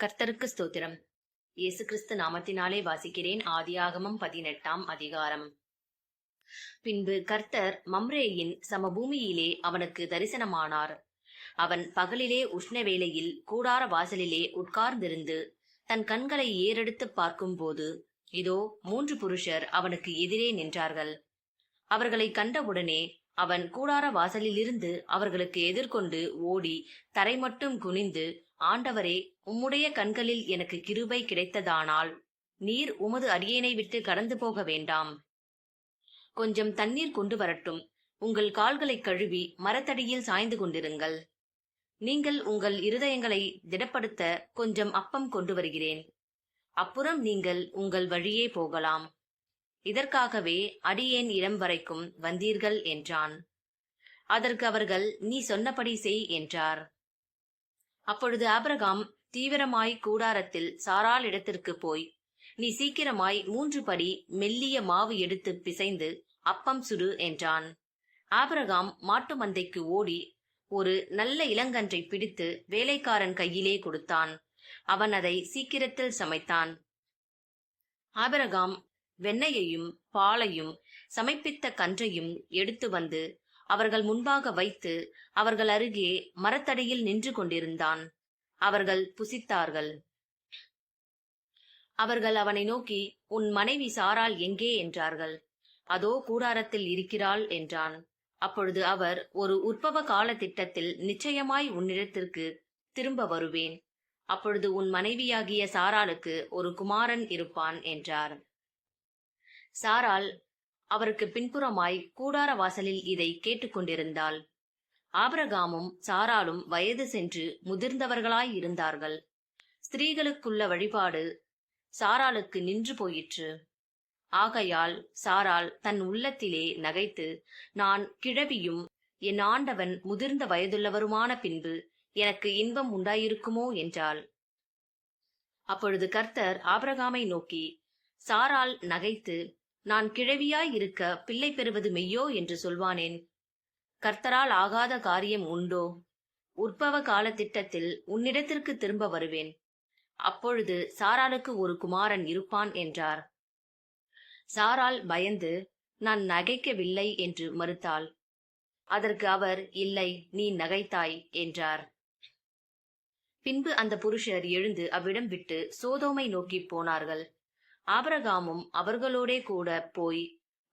கர்த்தருக்கு ஸ்தோத்திரம். இயேசு கிறிஸ்து நாமத்தினாலே வாசிக்கிறேன் ஆதியாகமம் பதினெட்டாம் அதிகாரம். பின்பு கர்த்தர் மம்ரேயின் சமபூமியிலே அவனுக்கு தரிசனமானார். அவன் பகலிலே உஷ்ண வேளையில் கூடார வாசலிலே உட்கார்ந்திருந்து தன் கண்களை ஏறெடுத்து பார்க்கும்போது இதோ மூன்று புருஷர் அவனுக்கு எதிரே நின்றார்கள். அவர்களை கண்டவுடனே அவன் கூடார வாசலிலிருந்து அவர்களுக்கு எதிர்கொண்டு ஓடி தரை மட்டும் குனிந்து ஆண்டவரே உம்முடைய கண்களில் எனக்கு கிருபை கிடைத்ததானால் நீர் உமது அடியேனை விட்டு கடந்து போக வேண்டாம். கொஞ்சம் தண்ணீர் கொண்டு வரட்டும். உங்கள் கால்களை கழுவி மரத்தடியில் சாய்ந்து கொண்டிருங்கள். நீங்கள் உங்கள் இருதயங்களை திடப்படுத்த கொஞ்சம் அப்பம் கொண்டு வருகிறேன். அப்புறம் நீங்கள் உங்கள் வழியே போகலாம். இதற்காகவே அடியேன் இடம் வரைக்கும் வந்தீர்கள் என்றான். அதற்கு அவர்கள் நீ சொன்னபடி செய் என்றார். அப்பொழுது ஆபிரகாம் தீவிரமாய் கூடாரத்தில் சாரால் இடத்திற்கு போய் நீ சீக்கிரமாய் மூன்று படி மெல்லிய மாவு எடுத்து பிசைந்து அப்பம் சுடு என்றான். ஆபிரகாம் மாட்டு மந்தைக்கு ஓடி ஒரு நல்ல இளங்கன்றை பிடித்து வேலைக்காரன் கையிலே கொடுத்தான். அவன் அதை சீக்கிரத்தில் சமைத்தான். ஆபிரகாம் வெண்ணையையும் பாலையும் சமைப்பித்த கன்றையும் எடுத்து வந்து அவர்கள் முன்பாக வைத்து அவர்கள் அருகே மரத்தடியில் நின்று கொண்டிருந்தான். அவர்கள் புசித்தார்கள். அவர்கள் அவனை நோக்கி உன் மனைவி சாரால் எங்கே? என்றார்கள். அதோ கூடாரத்தில் இருக்கிறாள் என்றான். அப்பொழுது அவர் ஒரு உற்பவ கால திட்டத்தில் நிச்சயமாய் உன்னிடத்திற்கு திரும்ப வருவேன். அப்பொழுது உன் மனைவியாகிய சாராளுக்கு ஒரு குமாரன் இருப்பான் என்றார். சாரால் அவருக்கு பின்புறமாய் கூடார வாசலில் இதை கேட்டுக்கொண்டிருந்தாள் ஆபரகாமும் சாராலும் வயது சென்று முதிர்ந்தவர்களாய் இருந்தார்கள். ஸ்திரீகளுக்குள்ள வழிபாடு சாராளுக்கு நின்று போயிற்று. ஆகையால் சாரால் தன் உள்ளத்திலே நகைத்து நான் கிழவியும் என் ஆண்டவன் முதிர்ந்த வயதுள்ளவருமான பின்பு எனக்கு இன்பம் உண்டாயிருக்குமோ? என்றாள். அப்பொழுது கர்த்தர் ஆபரகாமை நோக்கி சாரால் நகைத்து நான் கிழவியாய் இருக்க பிள்ளை பெறுவது மெய்யோ? என்று சொல்வானேன். கர்த்தரால் ஆகாத காரியம் உண்டோ? உற்பவ கால திட்டத்தில் உன்னிடத்திற்கு திரும்ப வருவேன். அப்பொழுது சாராளுக்கு ஒரு குமாரன் இருப்பான் என்றார். சாரால் பயந்து நான் நகைக்கவில்லை என்று மறுத்தாள். அதற்கு அவர் இல்லை நீ நகைத்தாய் என்றார். பின்பு அந்த புருஷர் எழுந்து அவ்விடம் விட்டு சோதோமை நோக்கி போனார்கள். ஆபரகாமும் அவர்களோடே கூட போய்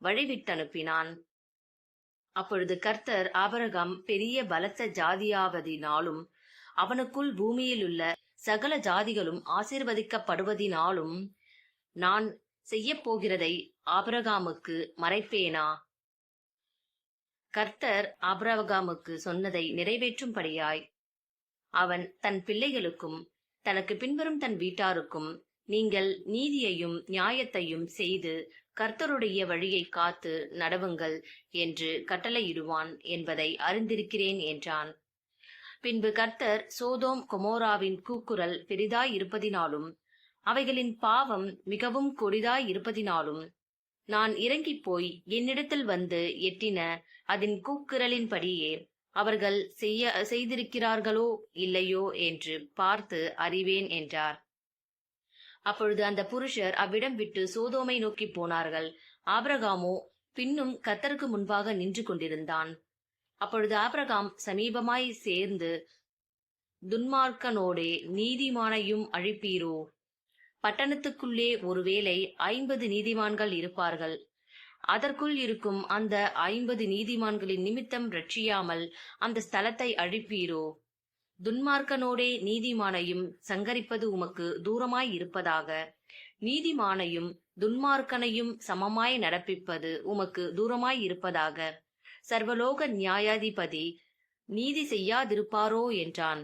வழிவிட்டனுப்பினான். அப்பொழுது கர்த்தர் ஆபரகாம் பெரிய பலத்த ஜாதியாவதினாலும் அவனுக்குள் பூமியிலுள்ள சகல ஜாதிகளும் ஆசீர்வதிக்கப்படுவதினாலும் நான் செய்யப்போகிறதை ஆபரகாமுக்கு மறைப்பேனா? கர்த்தர் ஆபரகாமுக்கு சொன்னதை நிறைவேற்றும்படியாய் அவன் தன் பிள்ளைகளுக்கும் தனக்கு பின்வரும் தன் வீட்டாருக்கும் நீங்கள் நீதியையும் நியாயத்தையும் செய்து கர்த்தருடைய வழியை காத்து நடவுங்கள் என்று கட்டளையிடுவான் என்பதை அறிந்திருக்கிறேன் என்றான். பின்பு கர்த்தர் சோதோம் கொமோராவின் கூக்குரல் பெரிதாய் இருப்பதினாலும் அவைகளின் பாவம் மிகவும் கொடிதாய் இருப்பதினாலும் நான் இறங்கிப் போய் என்னிடத்தில் வந்து எட்டின அதன் கூக்குரலின்படியே அவர்கள் செய்ய செய்திருக்கிறார்களோ இல்லையோ என்று பார்த்து அறிவேன் என்றார். அப்பொழுது அந்த புருஷர் அவ்விடம் விட்டு சோதோமை நோக்கி போனார்கள். ஆபிரகாமோ பின்னும் கத்தருக்கு முன்பாக நின்று கொண்டிருந்தான். அப்பொழுது ஆபிரகாம் சமீபமாய் சேர்ந்து துன்மார்க்கனோடே நீதிமானையும் அழிப்பீரோ? பட்டணத்துக்குள்ளே ஒருவேளை ஐம்பது நீதிமான்கள் இருப்பார்கள். அதற்குள் இருக்கும் அந்த ஐம்பது நீதிமான்களின் நிமித்தம் ரட்சியாமல் அந்த ஸ்தலத்தை அழிப்பீரோ? துன்மார்க்கனோடே நீதிமானையும் சங்கரிப்பது உமக்கு தூரமாய் இருப்பதாக. நீதிமானையும் துன்மார்க்கனையும் சமமாய் நடப்பிப்பது உமக்கு தூரமாய் இருப்பதாக. சர்வலோக நியாயாதிபதி நீதி செய்யாதிருப்பாரோ என்றான்.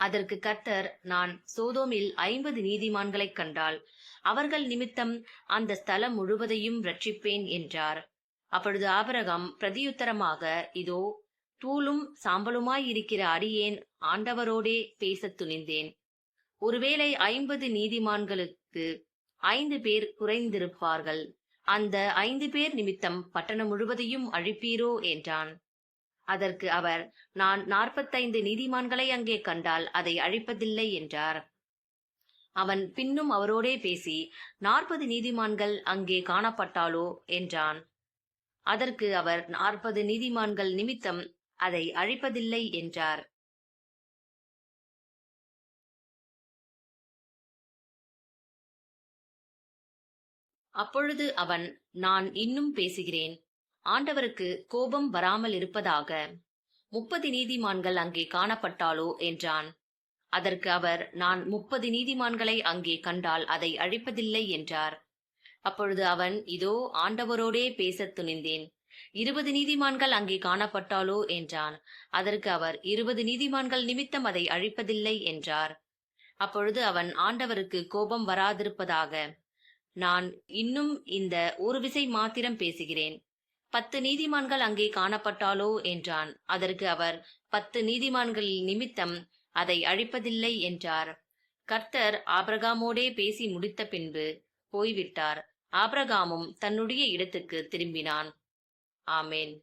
அதற்கு கர்த்தர் நான் சோதோமில் ஐம்பது நீதிமான்களைக் கண்டால் அவர்கள் நிமித்தம் அந்த ஸ்தலம் முழுவதையும் ரட்சிப்பேன் என்றார். அப்பொழுது ஆபரகம் பிரதியுத்தரமாக இதோ தூளும் சாம்பலுமாய் இருக்கிற அடியேன் ஆண்டவரோடே பேசத் துணிந்தேன். ஒருவேளை ஐம்பது நீதிமான்களுக்கு ஐந்து பேர் குறைந்திருப்பார்கள். அந்த ஐந்து பேர் நிமித்தம் பட்டணம் முழுவதையும் அழிப்பீரோ என்றான். அதற்கு அவர் நான் நாற்பத்தைந்து நீதிமான்களை அங்கே கண்டால் அதை அழிப்பதில்லை என்றார். அவன் பின்னும் அவரோடே பேசி நாற்பது நீதிமான்கள் அங்கே காணப்பட்டாலோ என்றான். அதற்கு அவர் நாற்பது நீதிமான்கள் நிமித்தம் அதை அழிப்பதில்லை என்றார். அப்பொழுது அவன் நான் இன்னும் பேசுகிறேன். ஆண்டவருக்கு கோபம் வராமல் இருப்பதாக. முப்பது நீதிமான்கள் அங்கே காணப்பட்டாலோ? என்றான். அதற்கு அவர் நான் முப்பது நீதிமான்களை அங்கே கண்டால் அதை அழிப்பதில்லை என்றார். அப்பொழுது அவன் இதோ ஆண்டவரோடே பேசத் துணிந்தேன். இருபது நீதிமான்கள் அங்கே காணப்பட்டாலோ என்றான். அதற்கு அவர் இருபது நீதிமான்கள் நிமித்தம் அதை அழிப்பதில்லை என்றார். அப்பொழுது அவன் ஆண்டவருக்கு கோபம் வராதிருப்பதாக நான் இன்னும் இந்த ஒரு விசை மாத்திரம் பேசுகிறேன். பத்து நீதிமான்கள் அங்கே காணப்பட்டாலோ என்றான். அதற்கு அவர் பத்து நீதிமான்கள் நிமித்தம் அதை அழிப்பதில்லை என்றார். கர்த்தர் ஆபிரகாமோடே பேசி முடித்த பின்பு போய்விட்டார். ஆபிரகாமும் தன்னுடைய இடத்துக்கு திரும்பினான். Amen.